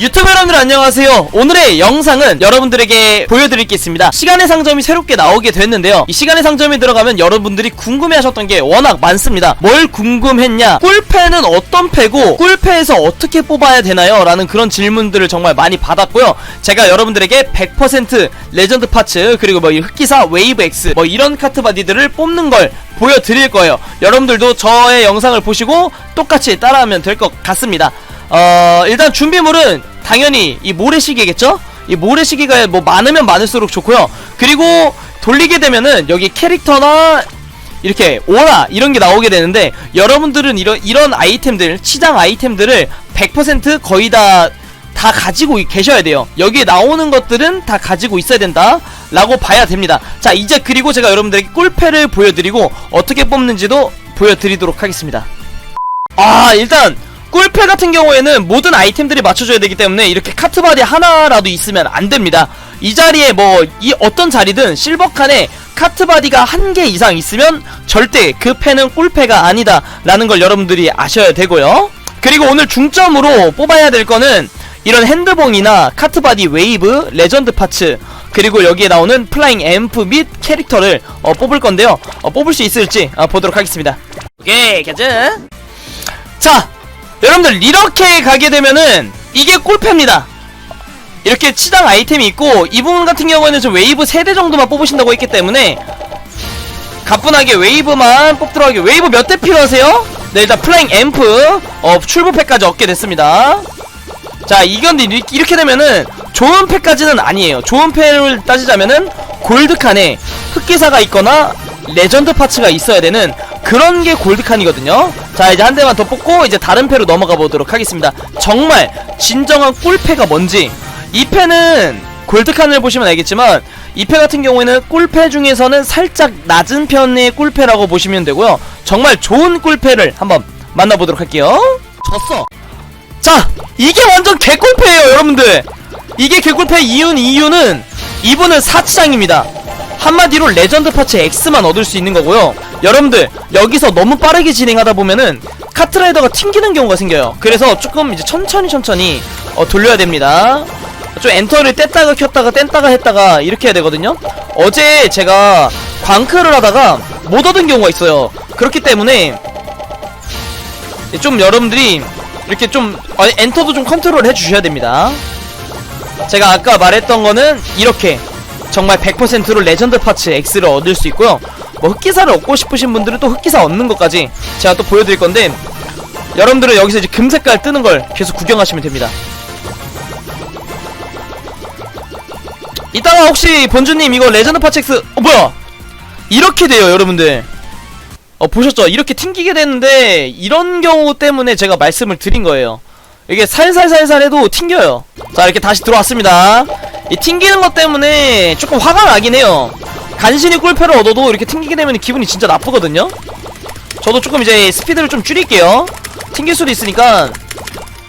유튜브 여러분들 안녕하세요. 오늘의 영상은 여러분들에게 보여드릴 게 있습니다. 시간의 상점이 새롭게 나오게 됐는데요. 이 시간의 상점에 들어가면 여러분들이 궁금해하셨던 게 워낙 많습니다. 뭘 궁금했냐? 꿀패는 어떤 패고 꿀패에서 어떻게 뽑아야 되나요? 라는 그런 질문들을 정말 많이 받았고요. 제가 여러분들에게 100% 레전드 파츠 그리고 뭐 이 흑기사 웨이브 X 뭐 이런 카트 바디들을 뽑는 걸 보여드릴 거예요. 여러분들도 저의 영상을 보시고 똑같이 따라하면 될 것 같습니다. 어 일단 준비물은 당연히 이 모래시계겠죠? 이 모래시계가 뭐 많으면 많을수록 좋고요. 그리고 돌리게 되면은 여기 캐릭터나 이렇게 오라 이런 게 나오게 되는데 여러분들은 이런 이런 아이템들 치장 아이템들을 100% 거의 다다 가지고 이- 계셔야 돼요. 여기에 나오는 것들은 다 가지고 있어야 된다 라고 봐야 됩니다. 자, 이제 그리고 제가 여러분들에게 꿀패를 보여드리고 어떻게 뽑는지도 보여드리도록 하겠습니다. 아 일단 꿀패 같은 경우에는 모든 아이템들이 맞춰줘야 되기 때문에 이렇게 카트바디 하나라도 있으면 안 됩니다. 이 자리에 뭐 이 어떤 자리든 실버칸에 카트바디가 한 개 이상 있으면 절대 그 패는 꿀패가 아니다 라는 걸 여러분들이 아셔야 되고요. 그리고 오늘 중점으로 뽑아야 될 거는 이런 핸드봉이나 카트바디 웨이브, 레전드 파츠 그리고 여기에 나오는 플라잉 앰프 및 캐릭터를 어, 뽑을 건데요. 어, 뽑을 수 있을지 어, 보도록 하겠습니다. 오케이 가자. 자 여러분들 이렇게 가게 되면은 이게 꿀패입니다. 이렇게 치장 아이템이 있고 이 부분 같은 경우에는 좀 웨이브 3대 정도만 뽑으신다고 했기 때문에 가뿐하게 웨이브만 뽑도록 하게 웨이브 몇 대 필요하세요? 네 일단 플라잉 앰프. 어 출부팩까지 얻게 됐습니다. 자 이건 이- 이렇게 되면은 좋은 패까지는 아니에요. 좋은 패를 따지자면은 골드칸에 흑기사가 있거나 레전드 파츠가 있어야 되는 그런 게 골드칸이거든요 자 이제 한 대만 더 뽑고 이제 다른 패로 넘어가 보도록 하겠습니다. 정말 진정한 꿀패가 뭔지. 이 패는 골드칸을 보시면 알겠지만 이 패 같은 경우에는 꿀패 중에서는 살짝 낮은 편의 꿀패라고 보시면 되고요. 정말 좋은 꿀패를 한번 만나보도록 할게요. 졌어. 자 이게 완전 개꿀패예요 여러분들. 이게 개꿀패 이윤 이유는 이분은 사치장입니다. 한마디로 레전드 파츠 X만 얻을 수 있는 거고요 여러분들 여기서 너무 빠르게 진행하다 보면은 카트라이더가 튕기는 경우가 생겨요. 그래서 조금 이제 천천히 천천히 어, 돌려야 됩니다. 좀 엔터를 뗐다가 켰다가 뗐다가 했다가 이렇게 해야 되거든요. 어제 제가 광크를 하다가 못 얻은 경우가 있어요. 그렇기 때문에 좀 여러분들이 이렇게 좀 어, 엔터도 좀 컨트롤 해주셔야 됩니다. 제가 아까 말했던 거는 이렇게 정말 100%로 레전드 파츠 X를 얻을 수 있고요 뭐 흑기사를 얻고 싶으신 분들은 또 흑기사 얻는 것까지 제가 또 보여드릴 건데 여러분들은 여기서 이제 금색깔 뜨는 걸 계속 구경하시면 됩니다 이따가 혹시 본주님 이거 레전드 X 어 뭐야 이렇게 돼요 여러분들 어 보셨죠? 이렇게 튕기게 되는데 이런 경우 때문에 제가 말씀을 드린 거예요. 이게 살살살살 해도 튕겨요. 자 이렇게 다시 들어왔습니다. 이 튕기는 것 때문에 조금 화가 나긴 해요. 간신히 꿀패를 얻어도 이렇게 튕기게 되면 기분이 진짜 나쁘거든요. 저도 조금 이제 스피드를 좀 줄일게요. 튕길 수도 있으니까.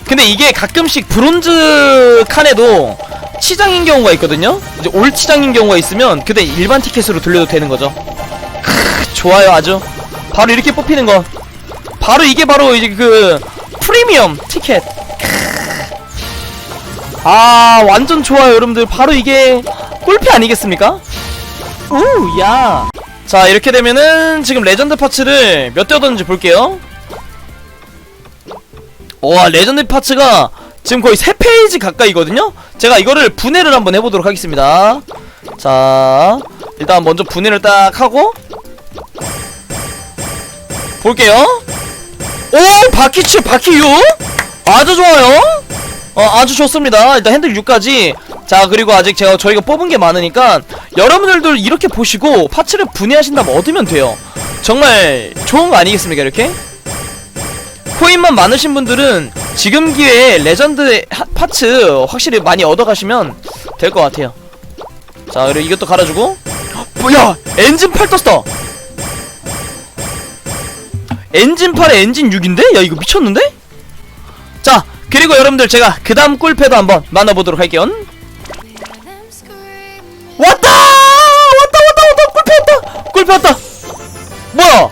근데 이게 가끔씩 브론즈 칸에도 치장인 경우가 있거든요. 이제 올 치장인 경우가 있으면 그때 일반 티켓으로 돌려도 되는 거죠. 크, 좋아요 아주. 바로 이렇게 뽑히는 거 바로 이게 바로 이제 그 프리미엄 티켓 아 완전 좋아요 여러분들 바로 이게 꿀패 아니겠습니까? 우 야 자 이렇게 되면은 지금 레전드 파츠를 몇 대 얻었는지 볼게요 와 레전드 파츠가 지금 거의 3페이지 가까이거든요? 제가 이거를 분해를 한번 해보도록 하겠습니다 자 일단 먼저 분해를 딱 하고 볼게요. 오 바퀴츠 바퀴유 아주 좋아요. 어 아주 좋습니다. 일단 핸들 6까지. 자 그리고 아직 제가 저희가 뽑은 게 많으니까 여러분들도 이렇게 보시고 파츠를 분해하신 다음 얻으면 돼요. 정말 좋은 거 아니겠습니까 이렇게? 코인만 많으신 분들은 지금 기회에 레전드 하- 파츠 확실히 많이 얻어가시면 될 것 같아요. 자 그리고 이것도 갈아주고. 뭐야 엔진 팔 떴어. 엔진 8에 엔진 6인데? 야 이거 미쳤는데? 자 그리고 여러분들 제가 그 다음 꿀패도 한번 만나보도록 할게요 왔다! 잡혔다 뭐야?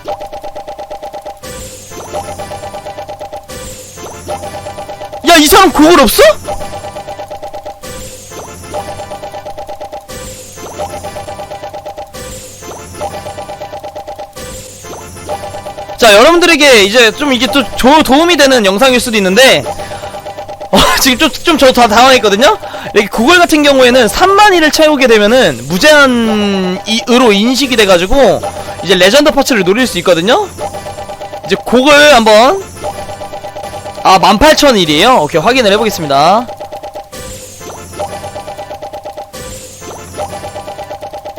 야 이 사람 그걸 없어? 자 여러분들에게 이제 좀 이게 또 조, 도움이 되는 영상일 수도 있는데 어, 지금 좀저다 당황했거든요 여기 구글 같은 경우에는 3만위를 채우게 되면은 무제한으로 인식이 돼가지고 이제 레전드 파츠를 노릴 수 있거든요. 이제 그걸 한번 아 18,000일이에요. 오케이 확인을 해보겠습니다.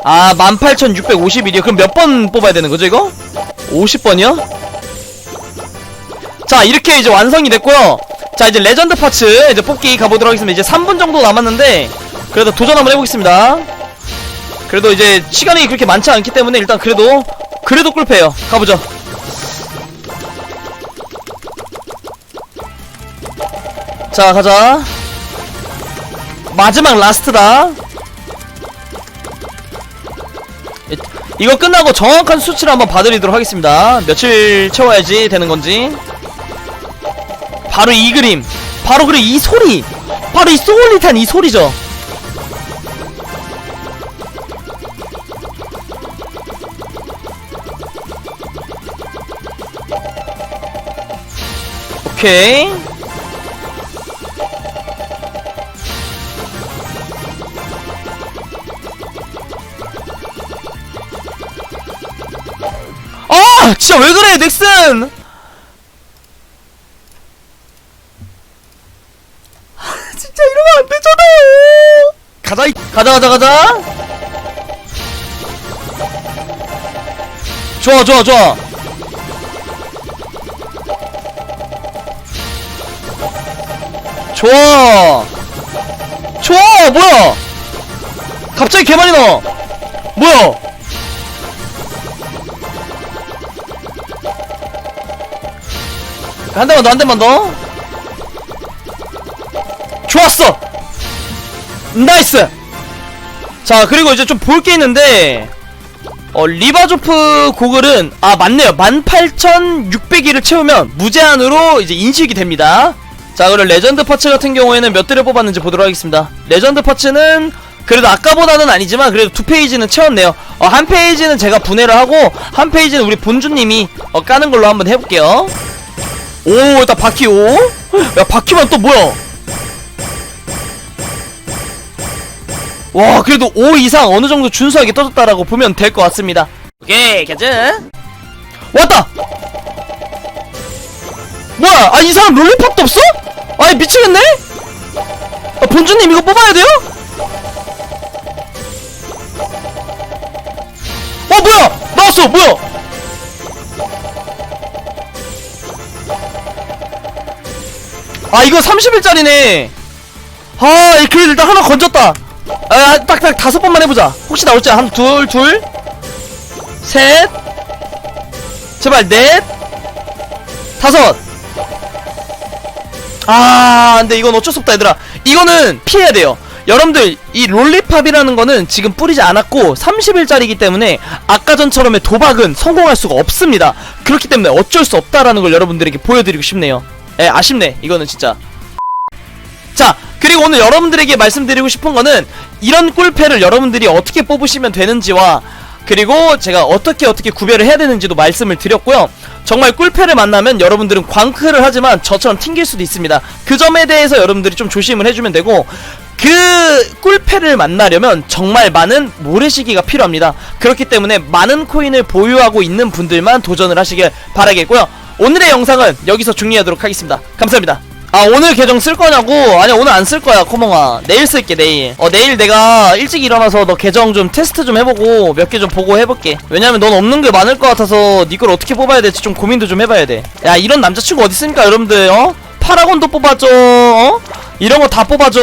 아 18,651이요? 그럼 몇 번 뽑아야 되는 거죠 이거? 50번이요? 자 이렇게 이제 완성이 됐고요 자 이제 레전드 파츠 이제 뽑기 가보도록 하겠습니다. 이제 3분 정도 남았는데 그래도 도전 한번 해보겠습니다. 그래도 이제 시간이 그렇게 많지 않기 때문에 일단 그래도 그래도 꿀패요. 가보죠. 자 가자. 마지막 라스트다. 이- 이거 끝나고 정확한 수치를 한번 봐드리도록 하겠습니다. 며칠 채워야지 되는 건지 바로 이 그림. 바로 그리고 이 소리. 바로 이 소울릿한 이 소리죠. 오케이. 아 진짜 왜 그래 넥슨 진짜 이러면 안 되잖아요. 가자, 이- 가자, 가자, 가자. 좋아, 좋아, 좋아. 좋아. 좋아, 뭐야? 갑자기 개 많이 나와. 뭐야? 한 대만 더, 한 대만 더. 좋았어! 나이스! 자, 그리고 이제 좀 볼 게 있는데, 어, 리바조프 고글은, 아, 맞네요. 18,600일을 채우면 무제한으로 이제 인식이 됩니다. 자, 그리고 레전드 파츠 같은 경우에는 몇 대를 뽑았는지 보도록 하겠습니다. 레전드 파츠는, 그래도 아까보다는 아니지만, 그래도 두 페이지는 채웠네요. 어, 한 페이지는 제가 분해를 하고, 한 페이지는 우리 본주님이, 어, 까는 걸로 한번 해볼게요. 오, 일단 바퀴 5. 야, 바퀴만 또 뭐야? 와 그래도 5 이상 어느 정도 준수하게 떠졌다라고 보면 될 것 같습니다. 오케이 가자. 왔다! 뭐야 아 이 사람 롤리팝도 없어? 아니 미치겠네? 아, 본주님 이거 뽑아야 돼요? 어 뭐야! 나왔어 뭐야! 아 이거 30일짜리네. 아 이- 그래도 일단 하나 건졌다 아, 딱, 딱, 다섯 번만 해보자. 혹시 나올지, 한, 둘, 둘, 셋, 제발, 넷, 다섯. 아, 근데 이건 어쩔 수 없다, 얘들아. 이거는 피해야 돼요. 여러분들, 이 롤리팝이라는 거는 지금 뿌리지 않았고, 30일짜리이기 때문에, 아까 전처럼의 도박은 성공할 수가 없습니다. 그렇기 때문에 어쩔 수 없다라는 걸 여러분들에게 보여드리고 싶네요. 에, 아쉽네, 이거는 진짜. 자 그리고 오늘 여러분들에게 말씀드리고 싶은 거는 이런 꿀패를 여러분들이 어떻게 뽑으시면 되는지와 그리고 제가 어떻게 어떻게 구별을 해야 되는지도 말씀을 드렸고요. 정말 꿀패를 만나면 여러분들은 광크를 하지만 저처럼 튕길 수도 있습니다. 그 점에 대해서 여러분들이 좀 조심을 해주면 되고 그 꿀패를 만나려면 정말 많은 모래시기가 필요합니다. 그렇기 때문에 많은 코인을 보유하고 있는 분들만 도전을 하시길 바라겠고요. 오늘의 영상은 여기서 종료하도록 하겠습니다. 감사합니다 아 오늘 계정 쓸 거냐고? 아니 오늘 안 쓸 거야 코몽아 내일 쓸게 내일 어 내일 내가 일찍 일어나서 너 계정 좀 테스트 좀 해보고 몇 개 좀 보고 해볼게 왜냐면 넌 없는 게 많을 것 같아서 니 걸 어떻게 뽑아야 될지 좀 고민도 좀 해봐야 돼야 이런 남자친구 어디 있습니까 여러분들 어? 파라곤도 뽑아줘 어? 이런 거 다 뽑아줘